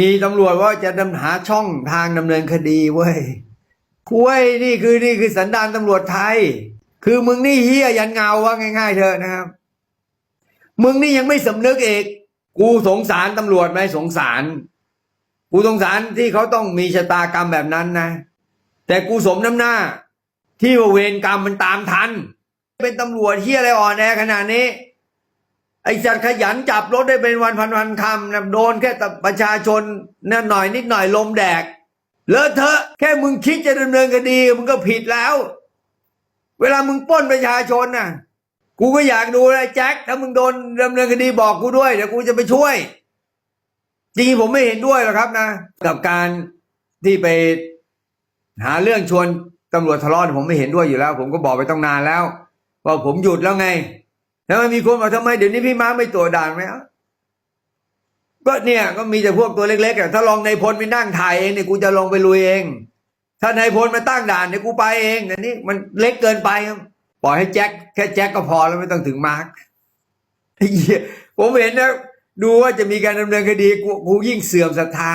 มีตำรวจว่าจะดำหาช่องทางดำเนินคดีเว้ยคุยนี่คือนี่คือสันดานตำรวจไทย คือมึงนี่เฮียยันเงาว่าง่าย ๆเถอะนะครับ มึงนี่ยังไม่สำนึกเอกกูสงสารตำรวจไหมสงสาร กูสงสารที่เขาต้องมีชะตากรรมแบบนั้นนะ แต่กูสมน้ำหน้า ที่ว่าเวรกรรมมันตามทัน เป็นตำรวจเฮียอะไรอ่อนแอขนาดนี้ ไอ้จัดขยันจับรถได้เป็นวันพันวันคำนะโดนแค่ประชาชนนั่นหน่อยนิดหน่อยลมแดกเลอะเทอะแค่มึงคิดจะดำเนินคดีมึงก็ผิดแล้ว เวลามึงป้นประชาชนน่ะ กูก็อยากดูนะแจ็คถ้ามึงโดนดำเนินคดีบอกกูด้วยเดี๋ยวกูจะไปช่วย จริงผมไม่เห็นด้วยหรอกครับนะ กับการที่ไปหาเรื่องชวนตำรวจทะเลาะผมไม่เห็นด้วยอยู่แล้ว ผมก็บอกไปต้องนานแล้วว่าผมหยุดแล้วไง แล้วมันมีคนบอกทำไมเดี๋ยวนี้พี่ม้าไม่ตัวจด่านไหมอะก็เนี่ยก็มีแต่พวกตัวเล็กๆอะถ้าลองในพลไปนั่งถ่ายเองเนี่ยกูจะลงไปลุยเอง ถ้านายพลมาตั้งด่านเนี่ยกูไปเองอันนี้มันเล็กเกินไปครับปล่อยให้แจ็คแค่แจ็คก็พอแล้วไม่ต้องถึงมาร์คไอ้เหี้ยผมเห็นนะดูว่าจะมีการดำเนินคดีกูกูยิ่งเสื่อมศรัทธา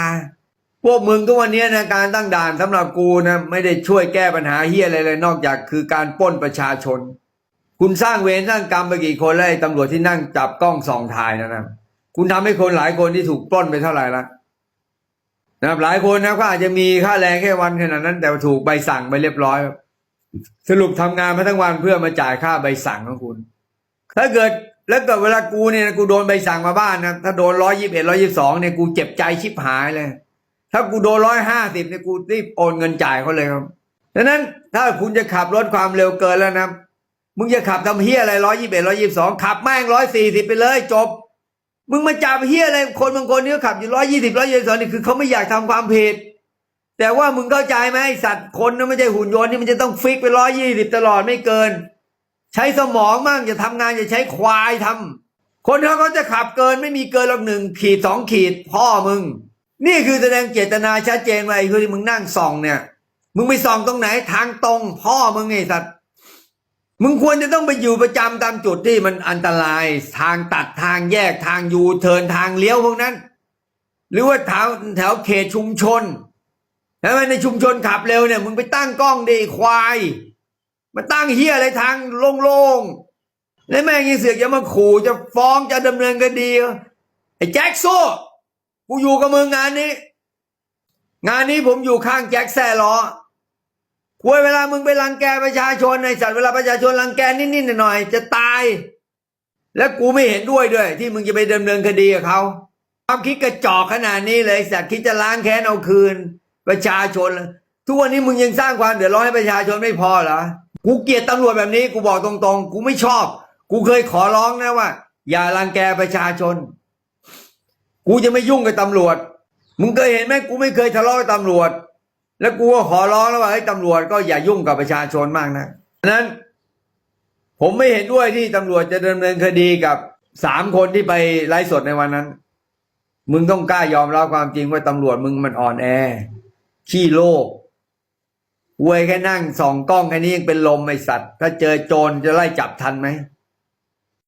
พวกมึงทุกวันนี้นะการตั้งด่านสำหรับกูนะไม่ได้ช่วยแก้ปัญหาเฮียอะไรเลยนอกจากคือการปล้นประชาชน คุณสร้างเวรสร้างกรรมไปกี่คนแล้วไอ้ตำรวจที่นั่งจับกล้องส่องถ่ายนะครับคุณทำให้คนหลายคนที่ถูกปล้นไปเท่าไหร่ละนะครับหลายคนนะก็อาจจะมีค่าแรงแค่วันขนาดนั้น แต่ถูกใบสั่งไปเรียบร้อย สรุปทำงานมาทั้งวันเพื่อมาจ่ายค่าใบสั่งของคุณ ถ้าเกิดแล้วเกิดเวลากูเนี่ยกูโดนใบสั่งมาบ้านนะถ้าโดนร้อยยี่สิบเอ็ดร้อยี่สองเนี่ยกูเจ็บใจชิบหายเลย ถ้ากูโดนร้อยห้าสิบเนี่ยกูรีบโอนเงินจ่ายเขาเลยครับดังนั้นถ้าคุณจะขับรถความเร็วเกินแล้วนะ มึงจะขับทำเฮียอะไรร้อยยี่สิบร้อยยี่สิบสองขับแม่งร้อยสี่สิบไปเลยจบ มึงมาจับเฮียอะไรคนบางคนนี่เขาขับอยู่ร้อยยี่สิบร้อยยี่สิบสองนี่คือเขาไม่อยากทำความผิด แต่ว่ามึงเข้าใจไหมสัตว์คนนั้นไม่ใช่หุ่นยนต์นี่มันจะต้องฟิกไปร้อยยี่สิบตลอดไม่เกิน ใช้สมองมั่งอย่าทำงานอย่าใช้ควายทำคนเขาเขาจะขับเกินไม่มีเกินหรอกหนึ่งขีดสองขีดพ่อมึง นี่คือแสดงเจตนาชัดเจนไอ้คือมึงนั่งส่องเนี่ย มึงไปส่องตรงไหนทางตรงพ่อมึงไงสัตว์ มึงควรจะต้องไปอยู่ประจำตามจุดที่มันอันตราย ทางตัดทางแยกทางยูเทิร์นทางเลี้ยวพวกนั้น หรือว่าแถวแถวเขตชุมชนแล้วในชุมชนขับเร็วเนี่ยมึงไปตั้งกล้องดีควายมาตั้งเฮียอะไรทางโล่งๆแล้วแม่งยังเสือกจะมาขู่จะฟ้องจะดำเนินคดีไอ้แจ็คโซ่กูอยู่กับมึงงานนี้ งานนี้ผมอยู่ข้างแจ็คแซ่ล้อ ควรเวลามึงไปรังแกประชาชนในสัตว์เวลาประชาชนรังแกนิดๆหน่อยๆจะตาย และกูไม่เห็นด้วยด้วย ที่มึงจะไปดำเนินคดีกับเขาความคิดกระจอกขนาดนี้เลยสัตว์คิดจะล้างแค้นเอาคืน ประชาชน ทุกวันนี้มึงยังสร้างความเดือดร้อนให้ประชาชนไม่พอเหรอกูเกลียดตำรวจแบบนี้กูบอกตรงๆ กูไม่ชอบ กูเคยขอร้องนะว่า อย่ารังแกประชาชน กูจะไม่ยุ่งกับตำรวจ มึงเคยเห็นไหมกูไม่เคยทะเลาะกับตำรวจ แล้วกูก็ขอร้องแล้วว่าให้ตำรวจก็อย่ายุ่งกับประชาชนมากนะนั้น ผมไม่เห็นด้วยที่ตำรวจจะดำเนินคดีกับสามคนที่ไปไลฟ์สดในวันนั้น มึงต้องกล้ายอมรับความจริงว่าตำรวจมึงมันอ่อนแอ ขี้โลกอวยแค่นั่งส่องกล้องแค่นี้ยังเป็นลมไอสัตว์ ถ้าเจอโจรจะไล่จับทันไหม